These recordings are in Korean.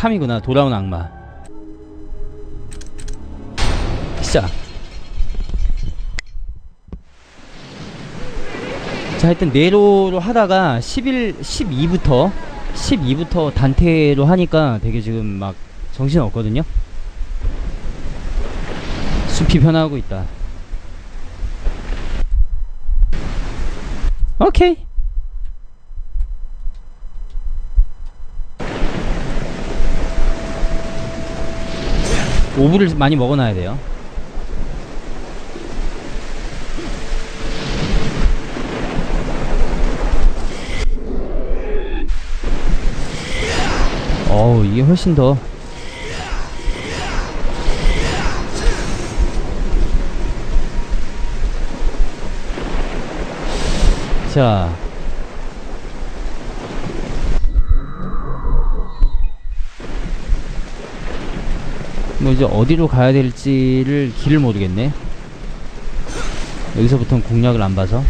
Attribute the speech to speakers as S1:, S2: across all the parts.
S1: 3이구나. 돌아온 악마. 시작. 자 하여튼 네로로 하다가 11, 12부터 12부터 단테로 하니까 되게 지금 막 정신 없거든요. 숲이 변화하고 있다. 오케이 오브를 많이 먹어놔야 돼요 어우 이게 훨씬 더 자. 뭐 이제 어디로 가야 될지를 길을 모르겠네. 여기서부터는 공략을 안 봐서.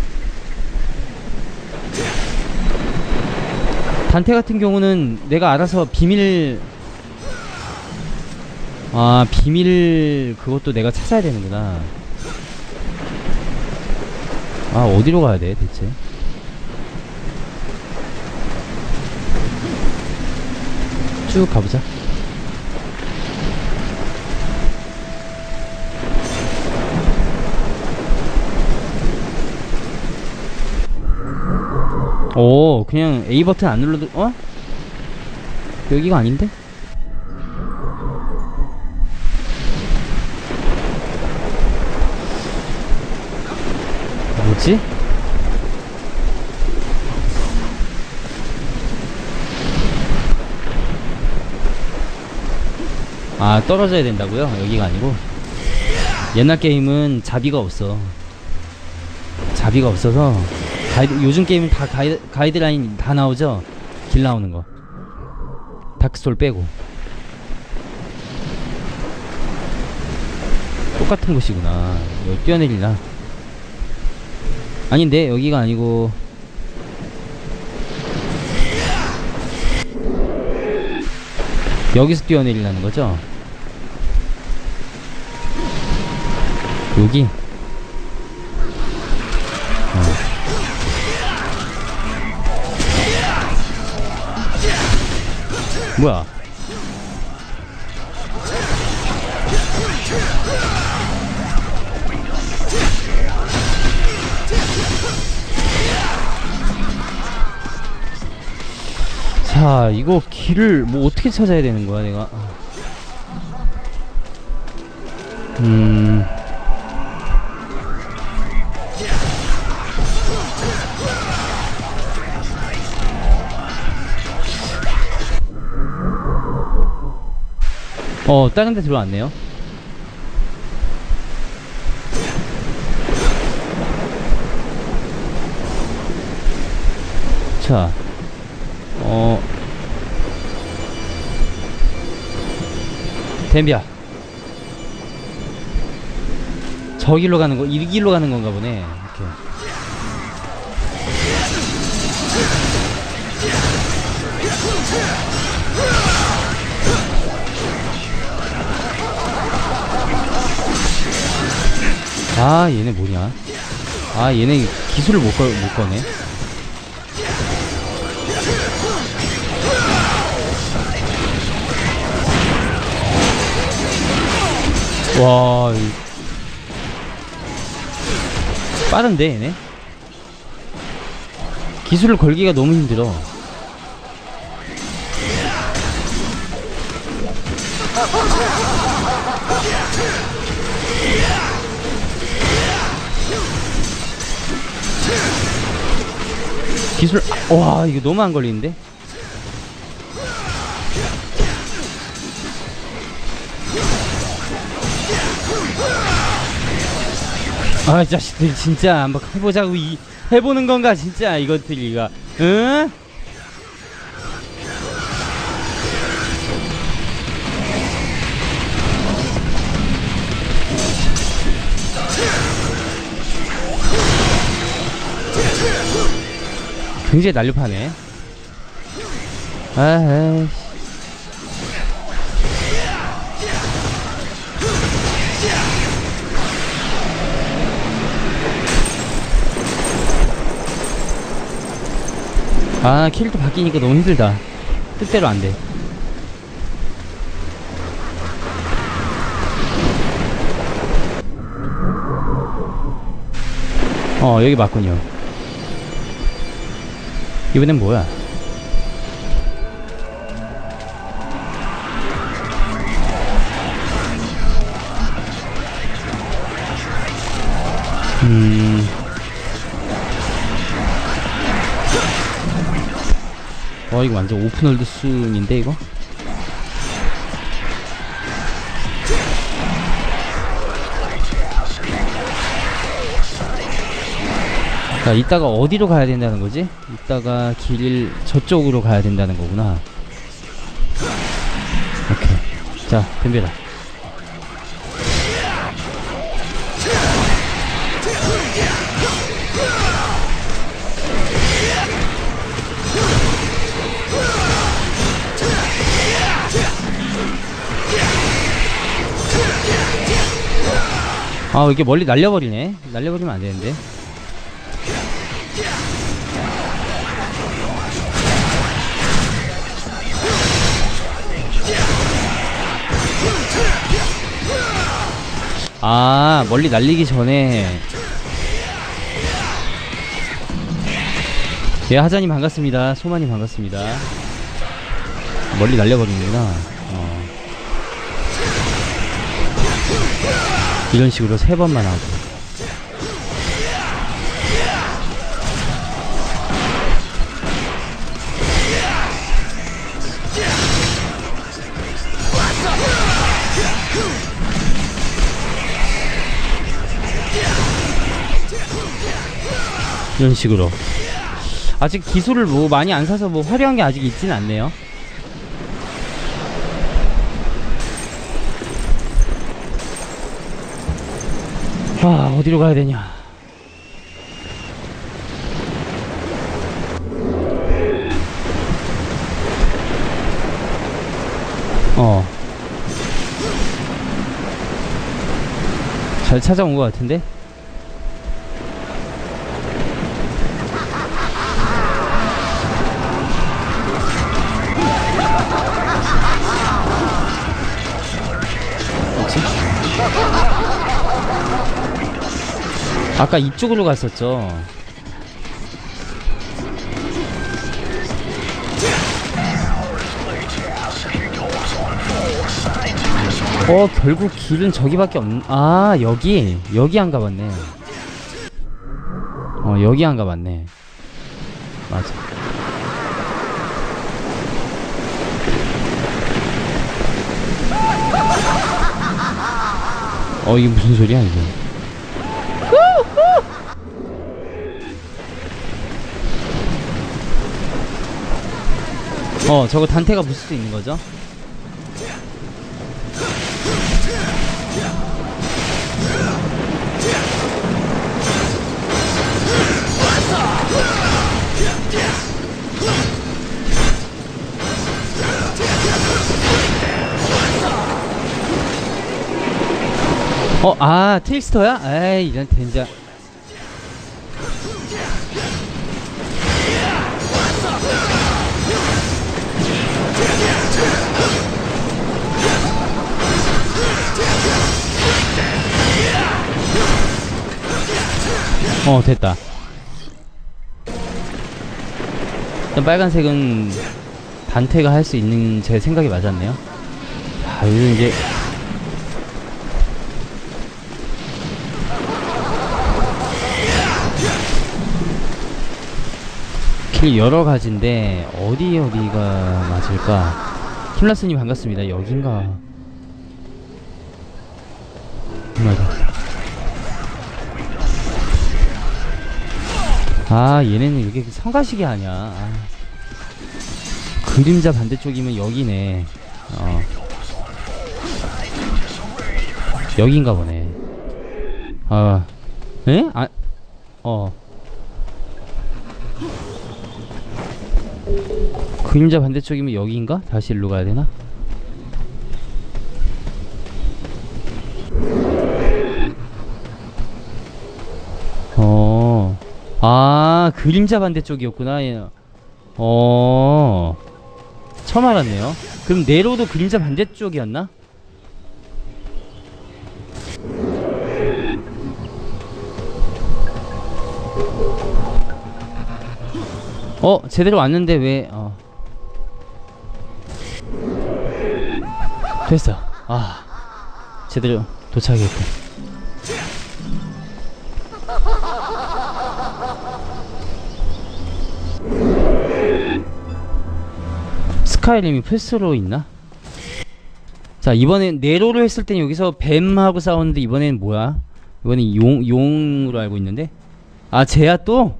S1: 단테 같은 경우는 내가 알아서 비밀 아 비밀 그것도 내가 찾아야 되는구나 아 어디로 가야 돼 대체 쭉 가보자 오 그냥 A 버튼 안 눌러도 어? 여기가 아닌데? 뭐지? 아 떨어져야 된다고요? 여기가 아니고 옛날 게임은 자비가 없어 자비가 없어서 가이드, 요즘 게임은 다 가이드, 가이드라인 다 나오죠? 길 나오는 거 다크솔 빼고 똑같은 곳이구나 여기 뛰어내리나 아닌데 여기가 아니고 여기서 뛰어내리라는 거죠? 여기? 뭐야? 자, 이거 길을 뭐 어떻게 찾아야 되는 거야, 내가? 음. 어, 다른 데 들어왔네요. 자, 어, 댐비야. 저 길로 가는 거, 이 길로 가는 건가 보네. 이렇게. 아, 얘네 뭐냐? 아, 얘네 기술을 못, 거, 못 거네. 와, 이- 빠른데, 얘네? 기술을 걸기가 너무 힘들어. 기술, 아, 와, 이거 너무 안 걸리는데? 아, 이 자식들 진짜 한번 해보자고 이 해보는 건가 진짜 이것들이가, 응? 굉장히 날렵하네. 아이 아 캐릭터 바뀌니까 너무 힘들다. 뜻대로 안돼. 어 여기 맞군요. 이번엔 뭐야 음 어 이거 완전 오픈월드 순인데 이거? 자 이따가 어디로 가야 된다는 거지? 이따가 길 저쪽으로 가야 된다는 거구나. 오케이. 자 덤벼라. 아 이게 멀리 날려버리네. 날려버리면 안 되는데 아 멀리 날리기 전에. 예 하자님 반갑습니다. 소마님 반갑습니다. 멀리 날려버리는구나. 어. 이런 식으로 세 번만 하고 이런 식으로 아직 기술을 뭐 많이 안 사서 뭐 화려한 게 아직 있진 않네요 아 어디로 가야 되냐 어. 잘 찾아온 것 같은데? 아까 이쪽으로 갔었죠. 어, 결국 길은 저기밖에 없, 아, 여기, 여기 안 가봤네. 어, 여기 안 가봤네. 맞아. 어, 이게 무슨 소리야, 이게. 어, 저거 단테가 부술 수 있는 거죠? 어, 아, 트릭스터야? 에이, 이런 덴자. 어, 됐다. 일단 빨간색은 단테가 할 수 있는 제 생각이 맞았네요. 자, 요즘 이제 길 여러 가지인데 어디 어디가 맞을까? 킴라스님 반갑습니다. 여긴가? 아 얘네는 이렇게 성가시게 하냐? 아. 그림자 반대쪽이면 여기네. 어. 여긴가 보네. 아, 에? 아, 어. 그림자 반대쪽이면 여기인가? 다시 일로 가야 되나? 아, 그림자 반대쪽이었구나. 얘. 어 처음 알았네요 그럼 네로도 그림자 반대쪽이었나? 어 제대로 왔는데 왜 어. 됐어 아 제대로 도착했고 스카이림이 패스로 있나? 자 이번엔 네로를 했을 땐 여기서 뱀하고 싸웠는데 이번엔 뭐야? 이번엔 용, 용으로 알고 있는데 아 쟤야 또?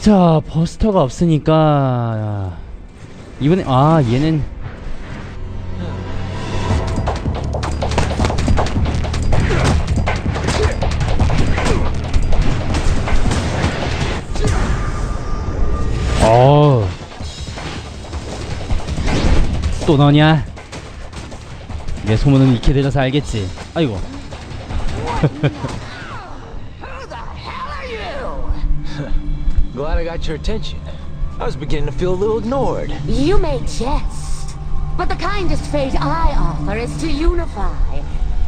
S1: 자 버스터가 없으니까 이번에 아 얘는 또 너냐? 내 소문은 익히 들려서 알겠지. 아이고.
S2: Glad I got your attention. I was beginning to feel a little ignored.
S3: You may jest, but the kindest fate I offer is to unify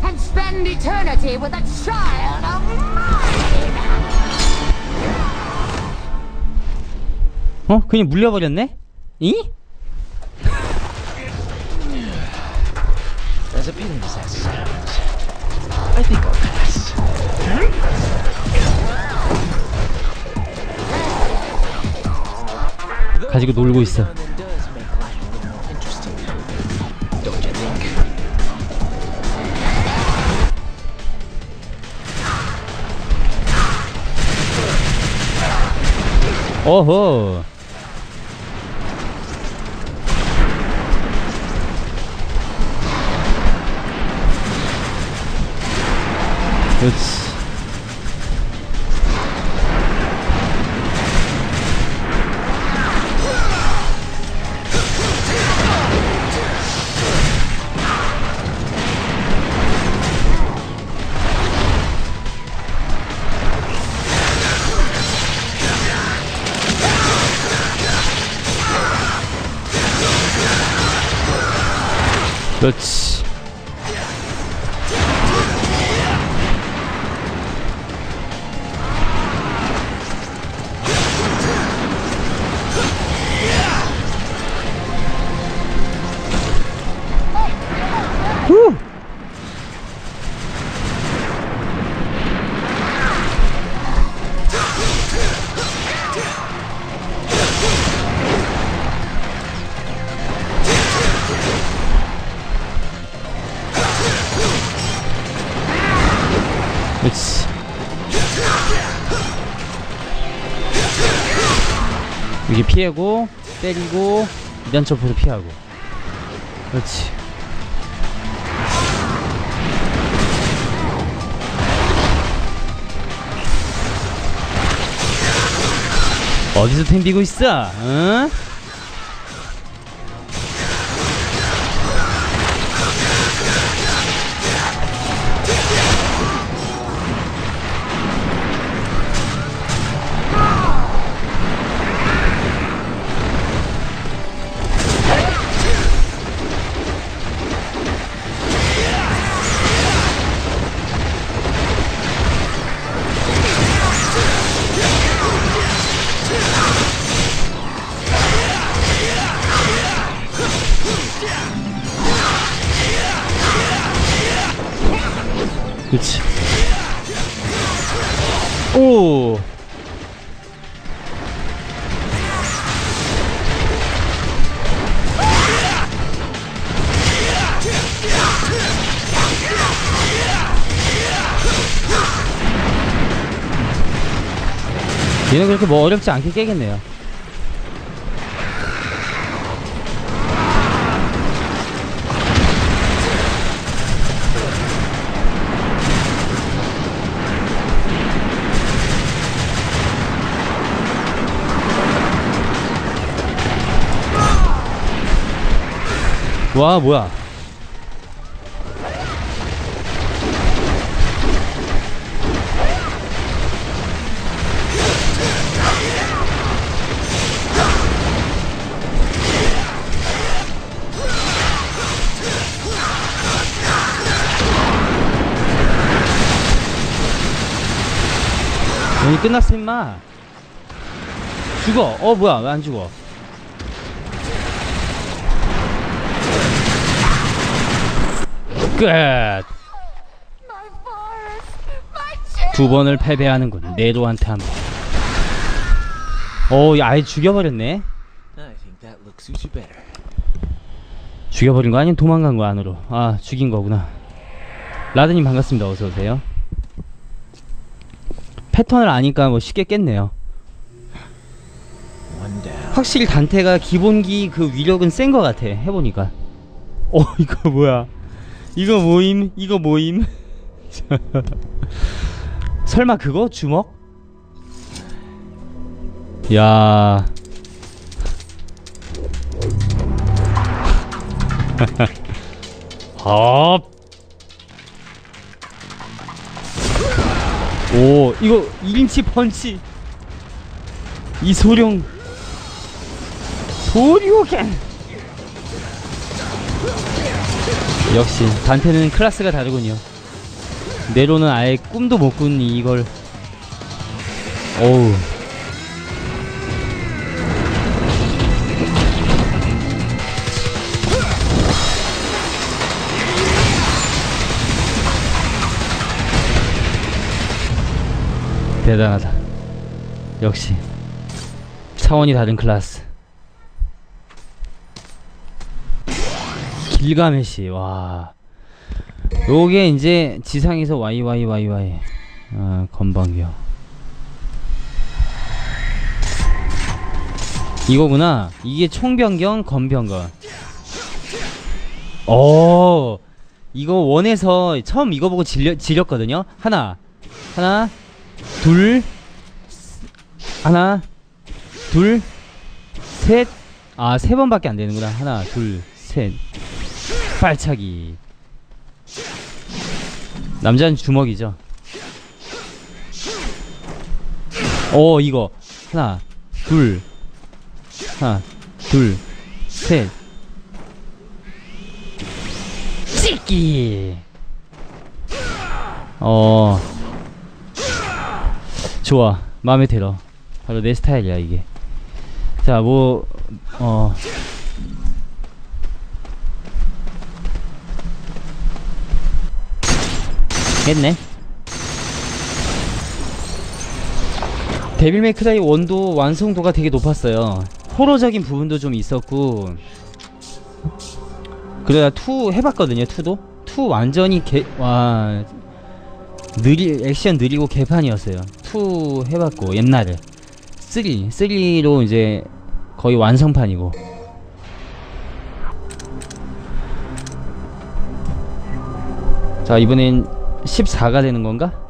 S3: and spend eternity with a child of mine.
S1: 어? 그냥 물려버렸네? 이?
S2: As appealing as that sounds, I think I'll pass.
S1: 가지고 놀고 있어.
S2: Does
S1: 그렇 후! 그렇지. 여기 피하고 때리고 이단 점프도 피하고. 그렇지. 어디서 템비고 있어? 응? 얘는 그렇게 뭐 어렵지 않게 깨겠네요. 와 뭐야 오늘 끝났어 임마. 죽어. 어 뭐야. 왜 안 죽어? 끝.
S3: My forest! My children!
S1: 두 번을 패배하는군. 네로한테 한번. 오 야, 아예 죽여버렸네. 죽여버린 거 아니면 도망간 거 안으로. 아 죽인 거구나. 라드님 반갑습니다. 어서오세요 패턴을 아니까 뭐 쉽게 깼네요. 확실히 단테가 기본기 그 위력은 센거 같아 해보니까 어 이거 뭐야 이거 모임 이거 모임 설마 그거 주먹? 야 업. 오 이거 1인치 펀치. 이 소룡. 소룡겐 역시 단테는 클래스가 다르군요. 네로는 아예 꿈도 못 꾼 이걸. 어우 대단하다. 역시 차원이 다른 클래스. 길가메시 와. 요게 이제 지상에서 YYYY 아 건방겨. 이거구나. 이게 총변경 건변경. 어 이거 원에서 처음 이거 보고 질려, 지렸거든요. 하나 하나 둘 하나 둘 셋 아 세 번밖에 안 되는구나. 하나 둘 셋. 발차기. 남자는 주먹이죠. 어 이거. 하나 둘. 하나 둘셋. 찍기 어 좋아. 마음에 들어. 바로 내 스타일이야 이게. 자 뭐 어. 했네. 데빌 메이크라이 원도 완성도가 되게 높았어요. 호러적인 부분도 좀 있었고. 그러다 2 해봤거든요 2도. 2 완전히 개, 와 느리 액션 느리고 개판이었어요 2 해봤고 옛날에 3 3로 이제 거의 완성판이고 자 이번엔 14가 되는 건가?